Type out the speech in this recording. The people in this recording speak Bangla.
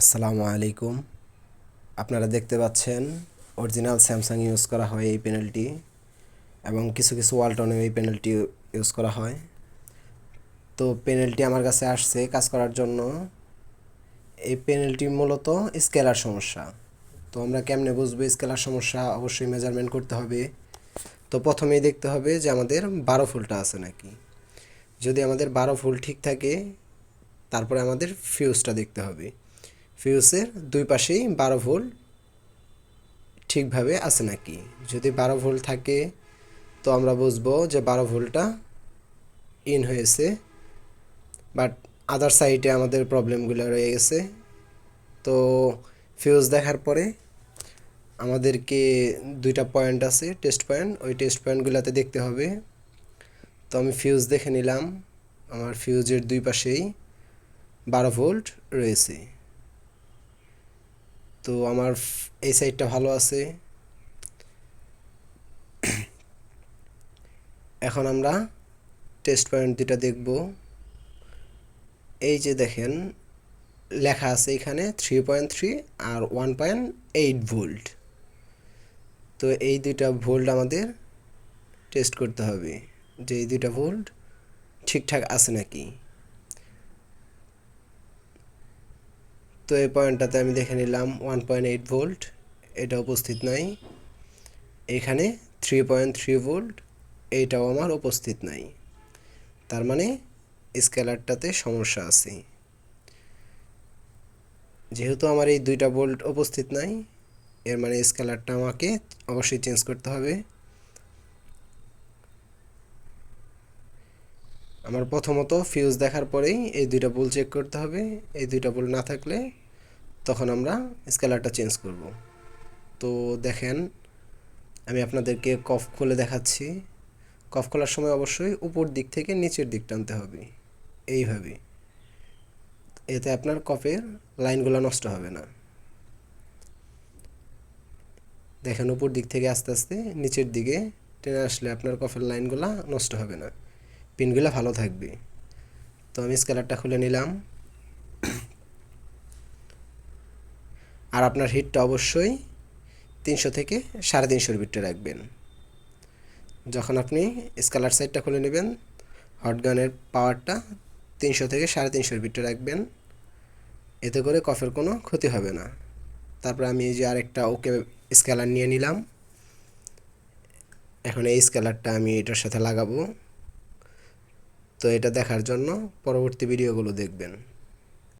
আসসালামু আলাইকুম। আপনারা দেখতে পাচ্ছেন, অরিজিনাল স্যামসাং ইউজ করা হয় এই প্যানেলটি এবং কিছু কিছু ওয়ালটনে এই প্যানেলটি ইউজ করা হয়। তো প্যানেলটি আমার কাছে আসছে কাজ করার জন্য। এই প্যানেলটি মূলত স্কেলার সমস্যা। তো আমরা কেমনে বুঝব স্কেলার সমস্যা? অবশ্যই মেজারমেন্ট করতে হবে। তো প্রথমেই দেখতে হবে যে আমাদের বারো ফুলটা আছে নাকি। যদি আমাদের বারো ফুল ঠিক থাকে, তারপরে আমাদের ফিউজটা দেখতে হবে। ফিউজের দুই পাশেই বারো ভোল্ট ঠিকভাবে আছে নাকি? যদি বারো ভোল্ট থাকে, তো আমরা বুঝব যে বারো ভোল্টটা ইন হয়েছে। বাট আদার সাইডে আমাদের প্রবলেমগুলো রয়ে গেছে। তো ফিউজ দেখার পরে আমাদেরকে দুইটা পয়েন্ট আছে টেস্ট পয়েন্ট ওই টেস্ট পয়েন্টগুলোতে দেখতে হবে। তো আমি ফিউজ দেখে নিলাম। আমার ফিউজের দুই পাশেই বারো ভোল্ট রয়েছে। তো আমার এই সাইডটা ভালো আছে। এখন আমরা টেস্ট পয়েন্ট দুটা দেখব। এই যে দেখেন, লেখা আছে এখানে থ্রি পয়েন্ট থ্রি আর ওয়ান পয়েন্ট এইট ভোল্ট তো এই দুইটা ভোল্ট আমাদের টেস্ট করতে হবে। যে এই দুইটা ভোল্ট ঠিকঠাক আছে নাকি? তো এই পয়েন্টটাতে আমি দেখে নিলাম ওয়ান পয়েন্ট এইট ভোল্ট এটা উপস্থিত নাই। এখানে থ্রি পয়েন্ট থ্রি ভোল্ট এইটাও আমার উপস্থিত নাই। তার মানে স্কেলারটাতে সমস্যা আছে। যেহেতু আমার এই দুইটা ভোল্ট উপস্থিত নাই, এর মানে স্কেলারটা আমাকে অবশ্যই চেঞ্জ করতে হবে। আমার প্রথমত ফিউজ দেখার পরেই এই দুইটা বোল চেক করতে হবে। এই দুইটা বোল না থাকলে তখন আমরা স্কেলারটা চেঞ্জ করব। তো দেখেন, আমি আপনাদেরকে কফ খুলে দেখাচ্ছি। কফ খোলার সময় অবশ্যই উপর দিক থেকে নিচের দিক টানতে হবে। এইভাবে। এতে আপনার কফের লাইনগুলো নষ্ট হবে না। দেখেন, উপর দিক থেকে আস্তে আস্তে নিচের দিকে টেনে আসলে আপনার কফের লাইনগুলো নষ্ট হবে না। পিনগুলো ভালো থাকবে। তো আমি স্কেলারটা খুলে নিলাম। আর আপনার হিটটা অবশ্যই তিনশো থেকে সাড়ে তিনশোর ভিতরে রাখবেন। যখন আপনি স্কালার সাইডটা খুলে নেবেন হটগানের পাওয়ারটা তিনশো থেকে সাড়ে তিনশোর ভিতরে রাখবেন। এতে করে কফের কোনো ক্ষতি হবে না। তারপর আমি যে আরেকটা ওকে স্কেলার নিয়ে নিলাম। এখন এই স্কেলারটা আমি এটার সাথে লাগাবো। তো এটা দেখার জন্য পরবর্তী ভিডিওগুলো দেখবেন।